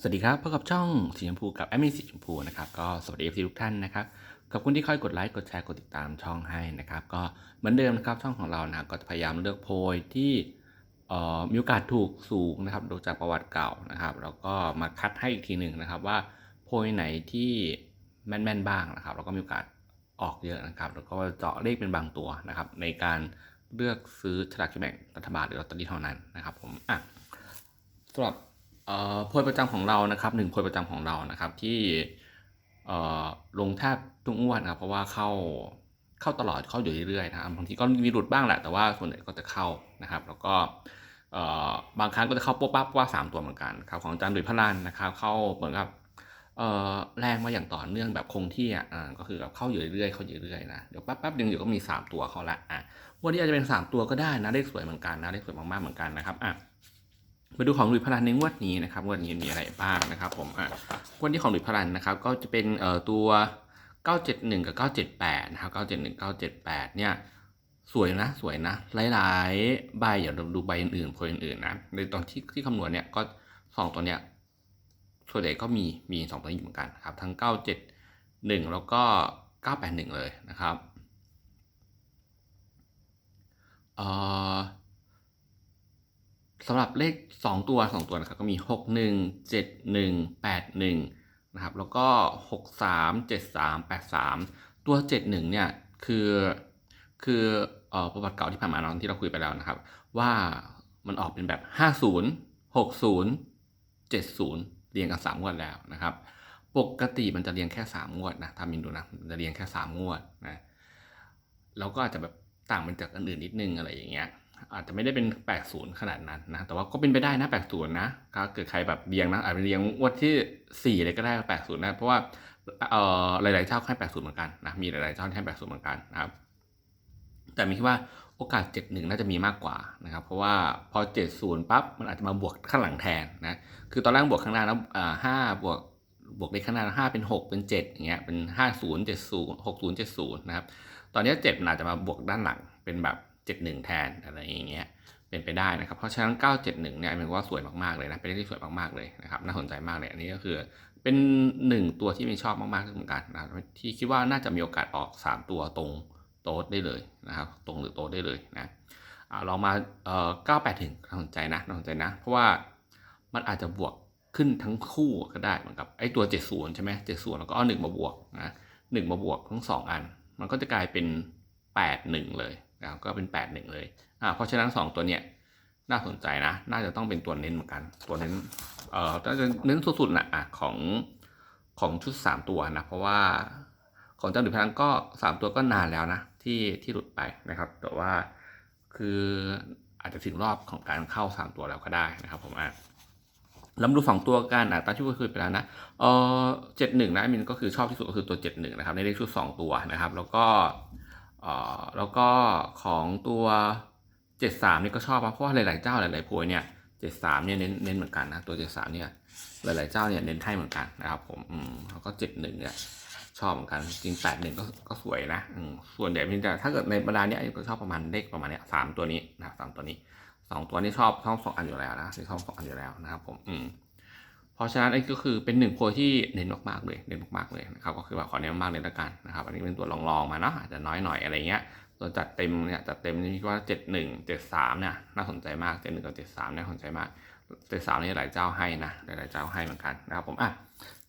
สวัสดีครับพบกับช่องสีชมพูกับแอมมี่สีชมพูนะครับก็สวัสดีทุกท่านนะครับขอบคุณที่คอยกดไลค์กดแชร์กดติดตามช่องให้นะครับ ก็เหมือนเดิมนะครับช่องของเรานะก็จะพยายามเลือกโพยที่มีโอกาสถูกสูงนะครับดูจากประวัติเก่านะครับแล้วก็มาคัดให้อีกทีหนึ่งนะครับว่าโพยไหนที่แม่นๆบ้างนะครับแล้วก็มีโอกาสออกเยอะนะครับ แล้วก็เจาะเลขเป็นบางตัวนะครับ ในการเลือกซื้อฉลากกินแบ่งรัฐบาลหรือลอตเตอรี่เท่านั้นนะครับ ผมอะสำหรับ โพยประจำของเรานะครับหนึ่งโพยประจำของเรานะครับที่ลงแทบทุกงวดนะครับเพราะว่าเข้าเข้าตลอดเข้าอยู่เรื่อยๆนะครับบางทีก็มีหลุดบ้างแหละแต่ว่าส่วนใหญ่ก็จะเข้านะครับ แล้วก็บางครั้งก็จะเข้าปุ๊บปั๊บว่าสามตัวเหมือนกันครับของอาจารย์ดุยพระลานนะครับ เข้าเหมือนกับแรงมาอย่างต่อเนื่องแบบคงที่อะก็คือแบบเข้าอยู่เรื่อยๆเข้าอยู่เรื่อยๆนะเดี๋ยวแป๊บๆหนึงเดี๋ยวก็มีสามตัวเข้าละอะวันนี้อาจจะเป็นสามตัวก็ได้นะเลขสวยเหมือนกันนะเลขสวยมากๆเหมือนกันนะครับอะ มาดูของหลุยส์พลันในงวดนี้นะครับงวดนี้มีอะไรบ้างนะครับผมอะงวดที่ของหลุยส์พลันนะครับก็จะเป็นเอ่อตัว 971 กับ 978 นะครับ 971 978 เนี่ยสวยนะสวยนะ หลายๆใบอย่าเราดูใบอื่นๆโพยอื่นๆนะในตอนที่ที่คำนวณเนี่ยก็สองตัวเนี้ยส่วนใหญ่ก็มีมีสองตัวนี้เหมือนกันครับ ทั้ง 971 แล้วก็ 981 เลยนะครับเอ่อ สำหรับเลข 2 ตัว 2 ตัวนะครับก็มี 6 1 7 1 8 1นะครับแล้วก็ 6 3 7 3 8 3 ตัว 71เนี่ยคือคืออประวัติเก่าที่ผ่านมาเนที่เราคุยไปแล้วนะครับ ว่ามันออกเป็นแบบ 50 60 70 เรียงกัน 3 งวดแล้วนะครับ ปกติมันจะเรียงแค่ 3 งวดนะถ้ามินดูนะมันจะเรียงแค่ 3 งวดนะแล้วก็อาจจะแบบต่างมันจากอันอื่นนิดนึงอะไรอย่างเงี้ย อาจจะไม่ได้เป็น80ขนาดนั้นนะ แต่ว่าก็เป็นไปได้นะ80นะถ้าเกิดใครแบบเรียงนะอาจจะเรียงงวดที่4เลยก็ได้80นะ เพราะว่าเอ่อหลายๆเจ้าให้80เหมือนกันนะ มีหลายๆเจ้าที่ให้80เหมือนกันนะครับ แต่มีคิดว่าโอกาส 71 น่าจะมีมากกว่านะครับ เพราะว่าพอ 70 ปั๊บ มันอาจจะมาบวกข้างหลังแทนนะ คือตอนแรกบวกข้างหน้าแล้วอ่า5บวก บวกเลขข้างหน้าห้าเป็น 6 เป็น 7 อย่างเงี้ย เป็น 50 70 60 70 นะครับ ตอนนี้7มันอาจจะมาบวกด้านหลัง เป็นแบบ 71 แทนอะไรอย่างเงี้ยเป็นไปได้นะครับ เพราะฉะนั้น 971 เนี่ยเป็นว่าสวยมากๆเลยนะเป็นเลขที่สวยมากๆเลยนะครับน่าสนใจมากเลยอันนี้ก็คือเป็นหนึ่งตัวที่มีชอบมากๆเหมือนกันนะที่คิดว่าน่าจะมีโอกาสออก 3 ตัวตรงโต๊ดได้เลยนะครับตรงหรือโต๊ดได้เลยนะเรามาเอ่อ98ถึงน่าสนใจนะน่าสนใจนะ เพราะว่ามันอาจจะบวกขึ้นทั้งคู่ก็ได้เหมือนกับไอ้ตัว 70 ใช่ไหม70 แล้วก็เอา1มาบวกนะ1มาบวกทั้ง 2 อัน มันก็จะกลายเป็น 81 เลย นะครับก็เป็น 81 เลยอ่าเพราะฉะนั้น 2 ตัวเนี้ยน่าสนใจนะ น่าจะต้องเป็นตัวเน้นเหมือนกัน ตัวเน้นเอ่อน่าจะเน้นสุดๆนะอะของของชุด 3 ตัวนะ เพราะว่าของเจ้าหนึ่งพลังก็ 3 ตัวก็นานแล้วนะ ที่ที่หลุดไปนะครับ แต่ว่าคืออาจจะถึงรอบของการเข้า 3 ตัวแล้วก็ได้นะครับ ผมอะล้วมาดูสองตัวกันอะตามที่คุยไปแล้วนะเออเจ็ดหนึ่งนะมินก็คือชอบที่สุดก็คือตัวเจ็ดหนึ่งนะครับในเลขชุดสองตัวนะครับ แล้วก็ แล้วก็ของตัว 73นี่ก็ชอบนะเพราะว่าหลาย ๆ เจ้าหลาย ๆ โพยเนี่ย73เนี่ยเน้นเน้นเหมือนกันนะตัว 73เนี่ยหลาย ๆ เจ้าเนี่ยเน้นให้เหมือนกันนะครับผมอืมแล้วก็ 71เนี่ยชอบเหมือนกันจริง81ก็ก็สวยนะอืมส่วนใหญ่มินจะถ้าเกิดในบรรดาเนี้ยก็ชอบประมาณเลขประมาณเนี้ยสามตัวนี้นะครับสามตัวนี้สองตัวนี้ชอบชอบสองอันอยู่แล้วนะชอบสองอันอยู่แล้วนะครับผมอืม เพราะฉะนั้นไอ้ก็คือเป็นหนึ่งโพยที่เน้นมากๆเลยเน้นมากๆเลยนะครับก็คือว่าขอเน้นมากๆเลยละกันนะครับอันนี้เป็นตัวลองๆมาเนาะอาจจะน้อยหน่อยอะไรเงี้ยตัวจัดเต็มเนี่ยจัดเต็มนี่ว่าเจ็ดหนึ่งเจ็ดสามเนี่ยน่าสนใจมากเจ็ดหนึ่งกับเจ็ดสามน่าสนใจมากเจ็ดสามนี่หลายเจ้าให้นะหลายๆเจ้าให้เหมือนกันนะครับผมอะ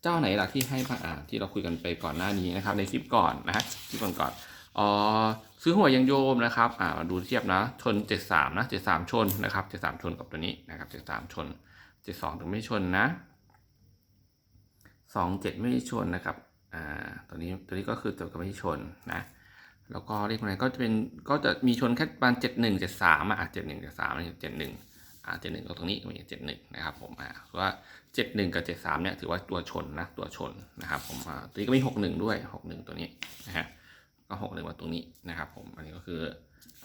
เจ้าไหนล่ะที่ให้บ้าอะที่เราคุยกันไปก่อนหน้านี้นะครับในคลิปก่อนนะฮะคลิปก่อนก่อนอ๋อซื้อหัวยยังโยมนะครับอ่ามาดูเทียบนะชนเจ็ดสามนะเจ็ดสามชนนะครับเจ็ดสามชนกับตัวนี้นะครับเจ็ดสามชนเจ็ดสองถึงไม่ชนนะ สองเจ็ดไม่ชนนะครับ อ่า ตัวนี้ตัวนี้ก็คือตัวกับไม่ชนนะ แล้วก็เลขอะไรก็จะเป็นก็จะมีชนแค่ประมาณเจ็ดหนึ่งเจ็ดสามอะเจ็ดหนึ่งเจ็ดสามเจ็ดหนึ่งอ่าเจ็ดหนึ่งก็ตรงนี้มีเจ็ดหนึ่งนะครับผมอ่าเพราะว่าเจ็ดหนึ่งกับเจ็ดสามเนี่ยถือว่าตัวชนนะตัวชนนะครับผมอ่าตัวนี้ก็มีหกหนึ่งด้วยหกหนึ่งตัวนี้นะฮะก็หกหนึ่งมาตรงนี้นะครับผมอันนี้ก็คือ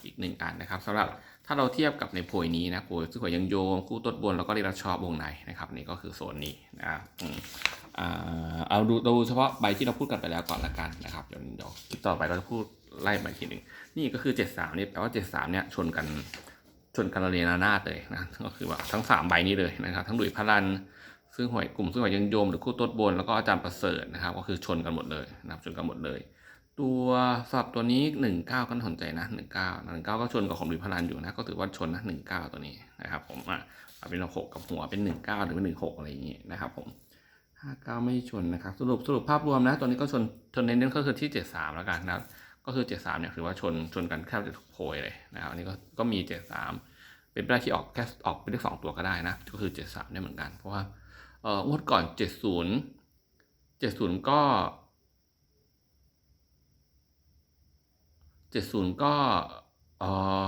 อีกหนึ่งอันนะครับสำหรับถ้าเราเทียบกับในโพยนี้นะโพยซึ่งหวยยังโยงคู่ต้นบนแล้วก็เรียกชอบวงในนะครับนี่ก็คือโซนนี้นะครับอืม เอาดูดูเฉพาะใบที่เราพูดกันไปแล้วก่อนละกันนะครับเดี๋ยวเดี๋ยวคลิปต่อไปเราจะพูดไล่ไปทีหนึ่งนี่ก็คือ73นี่แปลว่า73เนี่ยชนกันชนกันระเนระนาดเลยนะก็คือว่าทั้ง 3 ใบนี้เลยนะครับทั้งดุยพลันซึ่งหวยกลุ่มซึ่งหวยยังโยมหรือคู่ต้นบนแล้วก็อาจารย์ประเสริฐนะครับ ก็คือชนกันหมดเลยนะครับชนกันหมดเลย ตัวสับตัวนี้หนึ่งเก้าก็น่าสนใจนะหนึ่งเก้าหนึ่งเก้าก็ชนกับของดิพลันอยู่นะก็ถือว่าชนนะหนึ่งเก้าตัวนี้นะครับผมอะเป็นหกกับหัวเป็นหนึ่งเก้าหรือเป็นหนึ่งหกอะไรอย่างงี้นะครับผม ห้าเก้าไม่ชนนะครับสรุปสรุปภาพรวมนะตัวนี้ก็ชนชนเน้นๆก็คือที่เจ็ดสามแล้วกันนะครับก็คือเจ็ดสามเนี่ยถือว่าชนชนกันแทบจะทุกโพยเลยนะครับอันนี้ก็ก็มีเจ็ดสามเป็นไปได้ที่ออกแค่ออกเป็นเลขสองตัวก็ได้นะก็คือเจ็ดสามได้เหมือนกัน เพราะว่าเอองวดก่อนเจ็ดศูนย์เจ็ดศูนย์ก็เจ็ดศูนย์ก็เออ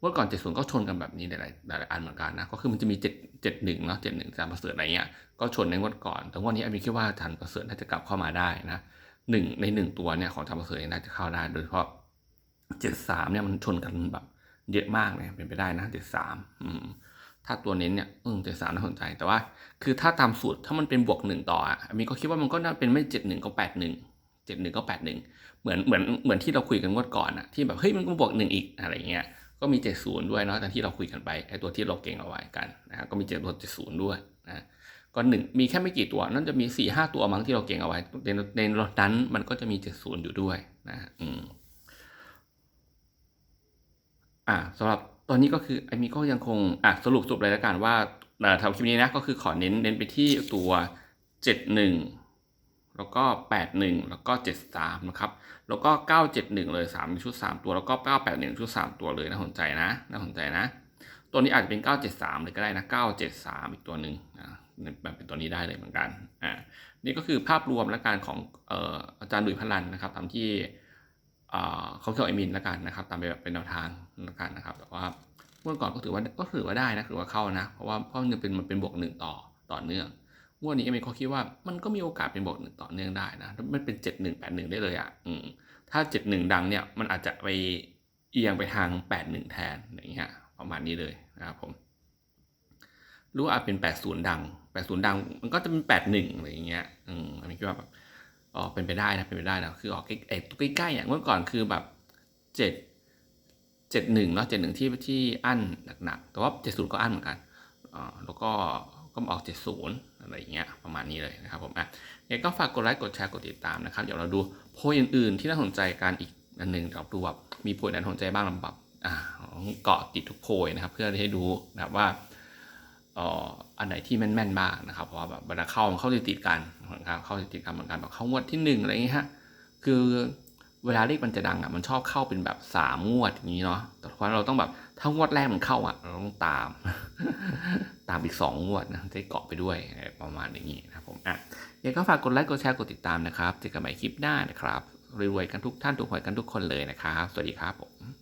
งวดก่อนเจ็ดศูนย์ก็ชนกันแบบนี้หลายๆหลายอันเหมือนกันนะ ก็คือมันจะมีเจ็ดเจ็ดหนึ่งเนาะเจ็ดหนึ่งจานประเสริฐอะไรเงี้ย ก็ชนในงวดก่อน แต่วันนี้อันนี้คิดว่าทันประเสริฐน่าจะกลับเข้ามาได้นะหนึ่งในหนึ่งตัวเนี่ยของทำประเสริฐน่าจะเข้าได้ โดยเฉพาะเจ็ดสามเนี่ยมันชนกันแบบเยอะมากเลยเป็นไปได้นะเจ็ดสามถ้าตัวเน้นเนี่ยเออเจ็ดสามน่าสนใจ แต่ว่า คือถ้าตามสูตรถ้ามันเป็นบวกหนึ่งต่ออะอันนี้ก็คิดว่ามันก็น่าเป็นไม่เจ็ดหนึ่งก็แปดหนึ่งเจ็ดหนึ่งก็แปดหนึ่งเหมือนเหมือนเหมือนที่เราคุยกันงวดก่อนอะที่แบบเฮ้ยมันก็บวกหนึ่งอีกอะไรเงี้ย ก็มีเจ็ดศูนย์ด้วยเนาะแต่ที่เราคุยกันไปไอ้ตัวที่เราเก่งเอาไว้กันนะฮะก็มีเจ็ดตัวเจ็ดศูนย์ด้วยนะก็หนึ่งมีแค่ไม่กี่ตัวนั่นจะมีสี่ห้าตัวมั้งที่เราเก่งเอาไว้ในในรถนั้นมันก็จะมีเจ็ดศูนย์อยู่ด้วยนะอืมอ่าสำหรับตอนนี้ก็คือไอ้มีก็ยังคงอะสรุปสรุปเลยแล้วกันว่าทำคลิปนี้นะก็คือขอเน้นเน้นไปที่ตัวเจ็ดหนึ่ง แล้วก็แปดหนึ่งแล้วก็เจ็ดสามนะครับ แล้วก็เก้าเลยสามชุดสามตัว แล้วก็เก้าแปดหนึ่งชุดสามตัวเลยน่าสนใจนะ น่าสนใจนะ ตัวนี้อาจจะเป็น 973 เลยก็ได้นะ 973 อีกตัวหนึ่งอ่าแบบเป็นตัวนี้ได้เลยเหมือนกัน อ่า นี่ก็คือภาพรวมและการของเอ่ออาจารย์ดุยพลันนะครับตามที่อ่าเขาเขียวไอมินแล้วกันนะครับ ตามแบบเป็นแนวทางแล้วกันนะครับ แต่ว่าเมื่อก่อนก็ถือว่าก็ถือว่าได้นะถือว่าเข้านะ เพราะว่าเพราะมันเป็นมันเป็นบวกหนึ่งต่อต่อเนื่อง งวดนี้เอมินเขาคิดว่ามันก็มีโอกาสเป็นบวกหนึ่งต่อเนื่องได้นะมันเป็น 7181 ได้เลยอะถ้า 71 ดังเนี่ยมันอาจจะไปเอียงไปทาง 81 แทนอย่างเงี้ยประมาณนี้เลยนะครับผมรู้ว่าอาจเป็น 80 ดัง 80 ดังมันก็จะเป็น 81อะไรอย่างเงี้ยอืมอันนี้คิดว่าแบบอ๋อเป็นไปได้นะเป็นไปได้นะคือออกใกล้ไอ้ตัวใกล้ๆอย่างเมื่อก่อนคือแบบ 7 71เนาะ71ที่ที่อั้นหนักๆแต่ว่า 70 ก็อั้นเหมือนกันอ่าแล้วก็ก็ออก 70 อะไรเงี้ยประมาณนี้เลยนะครับผมอะยังไงก็ฝากกดไลค์กดแชร์กดติดตามนะครับเดี๋ยวเราดูโพยอื่นๆ ที่น่าสนใจกันอีกอันหนึ่งเดี๋ยวดูแบบมีโพยไหนน่าสนใจบ้างลำบับอ่าเกาะติดทุกโพยนะครับ เพื่อให้ดูนะครับว่าอ่ออันไหนที่แม่นๆบ้างนะครับ เพราะว่าแบบเวลาเข้ามันเข้าติดๆกันนะครับเข้าติดๆกันเหมือนกันแบบเข้างวดที่หนึ่งอะไรเงี้ยฮะคือ เวลาเลขมันจะดังอะมันชอบเข้าเป็นแบบสามงวดอย่างนี้เนาะแต่เพราะเราต้องแบบถ้างวดแรกมันเข้าอะเราต้องตาม ตามอีกสองงวดนะจะเกาะไปด้วยประมาณอย่างนี้นะครับผมอะยังก็ฝากกดไลค์กดแชร์กดติดตามนะครับเจอกันใหม่คลิปหน้านะครับรวยๆกันทุกท่านถูกหวยกันทุกคนเลยนะครับ สวัสดีครับผม